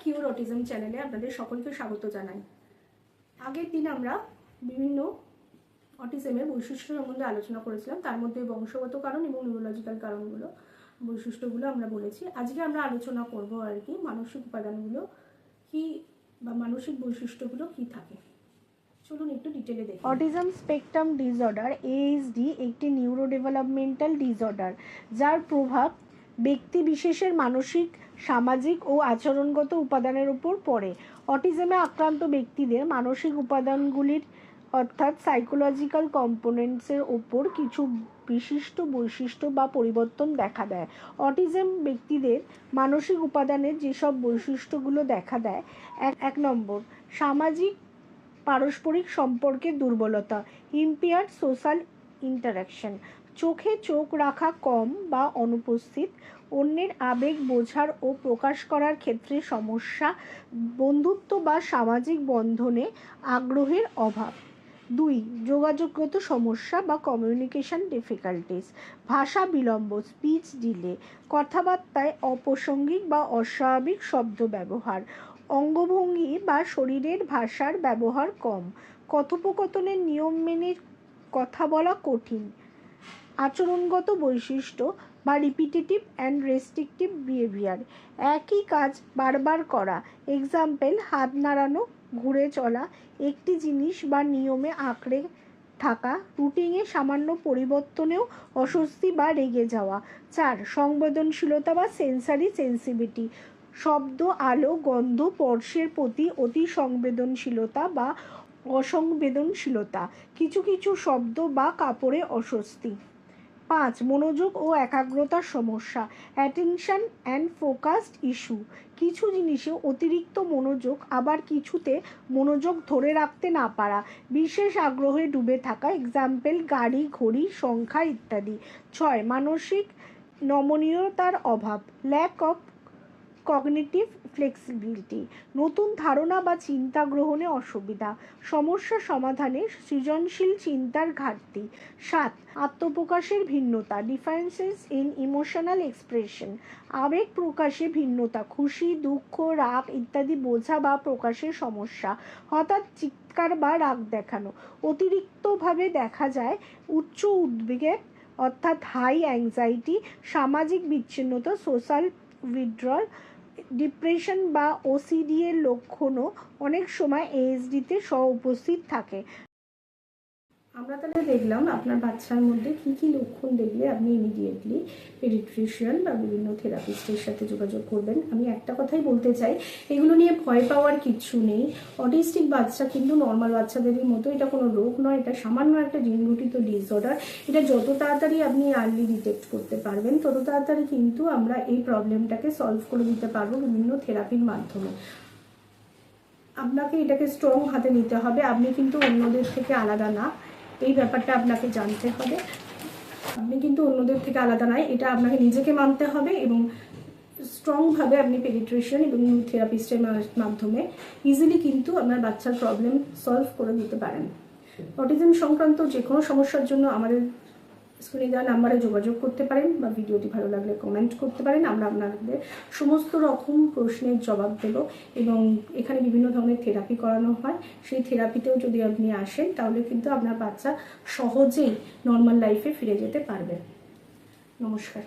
কিউর autism চ্যানেলে আপনাদের সকলকে স্বাগত জানাই। আগের দিন আমরা বিভিন্ন অটিজমের বৈশিষ্ট্য সম্বন্ধে আলোচনা করেছিলাম। তার মধ্যে বংশগত কারণ এবং নিউরোলজিক্যাল কারণগুলো, বৈশিষ্ট্যগুলো আমরা বলেছি। আজকে আমরা আলোচনা করব আর কি, মানসিক উপাদানগুলো কি বা মানসিক বৈশিষ্ট্যগুলো কি থাকে। চলুন একটু ডিটেলে দেখি অটিজম স্পেকট্রাম ডিসঅর্ডার এএসডি একটি নিউরো ডেভেলপমেন্টাল ডিসঅর্ডার যার প্রভাব ব্যক্তি বিশেষের মানসিক সামাজিক ও আচরণগত উপাদানের উপর পড়ে। অটিজমে আক্রান্ত ব্যক্তিদের মানসিক উপাদানগুলির, অর্থাৎ সাইকোলজিক্যাল কম্পোনেন্টসের ওপর কিছু বিশিষ্ট বৈশিষ্ট্য বা পরিবর্তন দেখা দেয়। অটিজম ব্যক্তিদের মানসিক উপাদানের যেসব বৈশিষ্ট্যগুলো দেখা দেয়, এক এক নম্বর, সামাজিক পারস্পরিক সম্পর্কের দুর্বলতা ইম্পেয়ার্ড সোশ্যাল ইন্টারাকশন চোখে চোখ রাখা কম বা অনুপস্থিত, অন্যের আবেগ বোঝার ও প্রকাশ করার ক্ষেত্রে সমস্যা, বন্ধুত্ব বা সামাজিক বন্ধনে আগ্রহের অভাব। দুই, যোগাযোগগত সমস্যা বা কমিউনিকেশন ডিফিকাল্টিস ভাষা বিলম্ব স্পিচ ডিলে কথাবার্তায় অপ্রাসঙ্গিক বা অস্বাভাবিক শব্দ ব্যবহার, অঙ্গভঙ্গি বা শরীরের ভাষার ব্যবহার কম, কথোপকথনের নিয়ম মেনে কথা বলা কঠিন আচরণগত বৈশিষ্ট্য বা রিপিটেটিভ অ্যান্ড রেস্ট্রিকটিভ বিহেভিয়ার একই কাজ বারবার করা এক্সাম্পল হাত নাড়ানো, ঘুরে চলা, একটি জিনিস বা নিয়মে আঁকড়ে থাকা রুটিনে সামান্য পরিবর্তনেও অস্বস্তি বা রেগে যাওয়া। চার, সংবেদনশীলতা বা সেন্সারি সেন্সিভিটি শব্দ, আলো, গন্ধ, স্পর্শের প্রতি অতি সংবেদনশীলতা বা অসংবেদনশীলতা। কিছু কিছু শব্দ বা কাপড়ে অস্বস্তি। পাঁচ, মনোযোগ ও একাগ্রতার সমস্যা অ্যাটেনশন অ্যান্ড ফোকাসড ইস্যু কিছু জিনিসে অতিরিক্ত মনোযোগ, আবার কিছুতে মনোযোগ ধরে রাখতে না পারা, বিশেষ আগ্রহে ডুবে থাকা এক্সাম্পল গাড়ি, ঘড়ি, সংখ্যা ইত্যাদি। ছয়, মানসিক নমনীয়তার অভাব ল্যাক অফ কগনিটিভ ফ্লেক্সিবিলিটি নতুন ধারণা বা চিন্তা গ্রহণে অসুবিধা, সমস্যা সমাধানে সৃজনশীল চিন্তার ঘাটতি। সাত, আত্মপ্রকাশের ভিন্নতা ডিফারেন্সেস ইন ইমোশনাল এক্সপ্রেশন আবেগ প্রকাশে ভিন্নতা, খুশি, দুঃখ, রাগ ইত্যাদি বোঝা বা প্রকাশের সমস্যা, হঠাৎ চিৎকার বা রাগ দেখানো, অতিরিক্তভাবে দেখা যায় উচ্চ উদ্বেগের অর্থাৎ হাই অ্যাংজাইটি সামাজিক বিচ্ছিন্নতা সোশ্যাল উইথড্রল ডিপ্রেশন বা ওসিডি এর লক্ষণও অনেক সময় এএসডিতে সহ উপস্থিত থাকে। আমরা তাহলে দেখলাম আপনার বাচ্চার মধ্যে কি কি লক্ষণ দেখলে আপনি ইমিডিয়েটলি পেডিট্রিশিয়ান বা বিভিন্ন থেরাপিস্টের সাথে যোগাযোগ করবেন। আমি একটা কথাই বলতে চাই, এগুলো নিয়ে ভয় পাওয়ার কিছু নেই। অটিস্টিক বাচ্চা কিন্তু নর্মাল বাচ্চাদেরই মতো, এটা কোনো রোগ নয়, এটা সামান্য একটা জিনগঠিত ডিসঅর্ডার এটা যত তাড়াতাড়ি আপনি আর্লি ডিটেক্ট করতে পারবেন, তত তাড়াতাড়ি কিন্তু আমরা এই প্রবলেমটাকে সলভ করে দিতে পারব বিভিন্ন থেরাপির মাধ্যমে। আপনাকে এটাকে স্ট্রং হাতে নিতে হবে, আপনি কিন্তু অন্যদের থেকে আলাদা না। এই ব্যাপারটা আপনাকে জানতে হবে। আপনি কিন্তু অন্যদের থেকে আলাদা নাই এটা আপনাকে নিজেকে মানতে হবে এবং স্ট্রংভাবে আপনি পেডিট্রিশিয়ান এবং থেরাপিস্টের মাধ্যমে ইজিলি কিন্তু আপনার বাচ্চার প্রবলেম সলভ করে দিতে পারেন। অটিজম সংক্রান্ত যে কোনো সমস্যার জন্য আমাদের স্ক্রিনে দেওয়া নাম্বারে যোগাযোগ করতে পারেন বা ভিডিওটি ভালো লাগলে কমেন্ট করতে পারেন। আমরা আপনাদের সমস্ত রকম প্রশ্নের জবাব দেব এবং এখানে বিভিন্ন ধরনের থেরাপি করানো হয়। সেই থেরাপিতেও যদি আপনি আসেন, তাহলে কিন্তু আপনার বাচ্চা সহজেই নর্মাল লাইফে ফিরে যেতে পারবে। নমস্কার।